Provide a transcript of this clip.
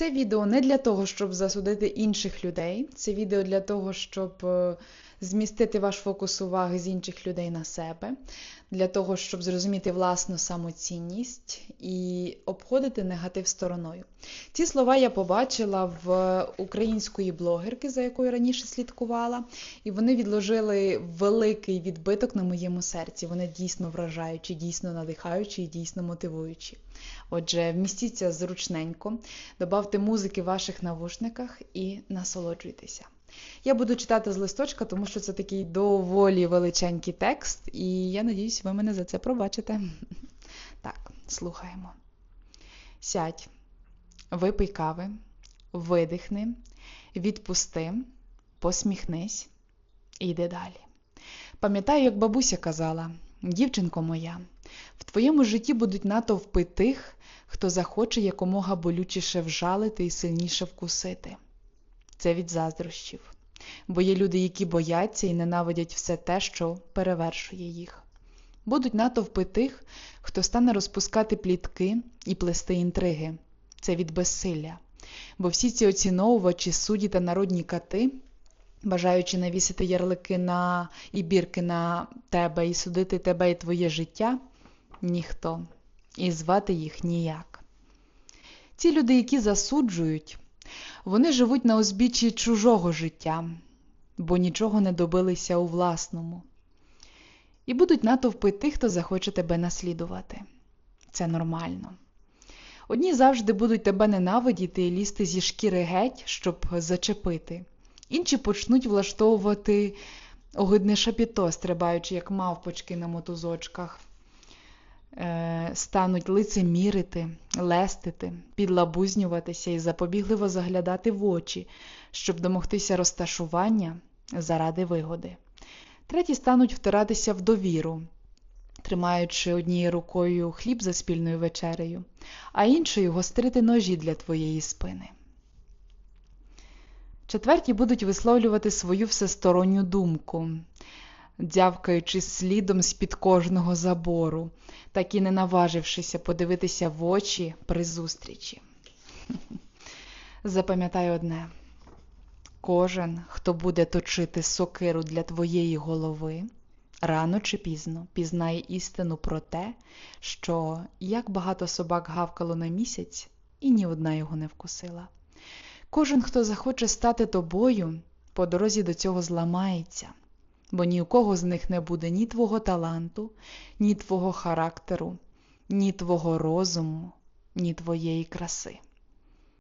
Це відео не для того, щоб засудити інших людей. Це відео для того, щоб е, змістити ваш фокус уваги з інших людей на себе, для того, щоб зрозуміти власну самоцінність і обходити негатив стороною. Ці слова я побачила в української блогерки, за якою раніше слідкувала, і вони відложили великий відбиток на моєму серці. Вони дійсно вражаючі, дійсно надихаючі і дійсно мотивуючі. Отже, вмістіться зручненько, добавте музики в ваших навушниках і насолоджуйтеся. Я буду читати з листочка, тому що це такий доволі величенький текст, і я надіюсь, ви мене за це пробачите. Так, слухаємо. Сядь, випий кави, видихни, відпусти, посміхнись і йди далі. Пам'ятаю, як бабуся казала, дівчинко моя, в твоєму житті будуть натовпи тих, хто захоче якомога болючіше вжалити і сильніше вкусити. Це від заздрощів. Бо є люди, які бояться і ненавидять все те, що перевершує їх. Будуть натовпи тих, хто стане розпускати плітки і плести інтриги. Це від безсилля. Бо всі ці оціновувачі, судді та народні кати, бажаючи навісити ярлики на і бірки на тебе і судити тебе і твоє життя, ніхто, і звати їх ніяк. Ці люди, які засуджують, вони живуть на узбіччі чужого життя, бо нічого не добилися у власному. І будуть натовпи тих, хто захоче тебе наслідувати. Це нормально. Одні завжди будуть тебе ненавидіти і лізти зі шкіри геть, щоб зачепити. Інші почнуть влаштовувати огидне шапіто, стрибаючи, як мавпочки на мотузочках. Е, стануть лицемірити, лестити, підлабузнюватися і запобігливо заглядати в очі, щоб домогтися розташування заради вигоди. Треті стануть втиратися в довіру, тримаючи однією рукою хліб за спільною вечерею, а іншою гострити ножі для твоєї спини. Четверті будуть висловлювати свою всесторонню думку, дзявкаючи слідом з-під кожного забору, так і не наважившися подивитися в очі при зустрічі. Запам'ятай одне: кожен, хто буде точити сокиру для твоєї голови, рано чи пізно пізнає істину про те, що як багато собак гавкало на місяць, і ні одна його не вкусила. Кожен, хто захоче стати тобою, по дорозі до цього зламається бо ні у кого з них не буде ні твого таланту, ні твого характеру, ні твого розуму, ні твоєї краси.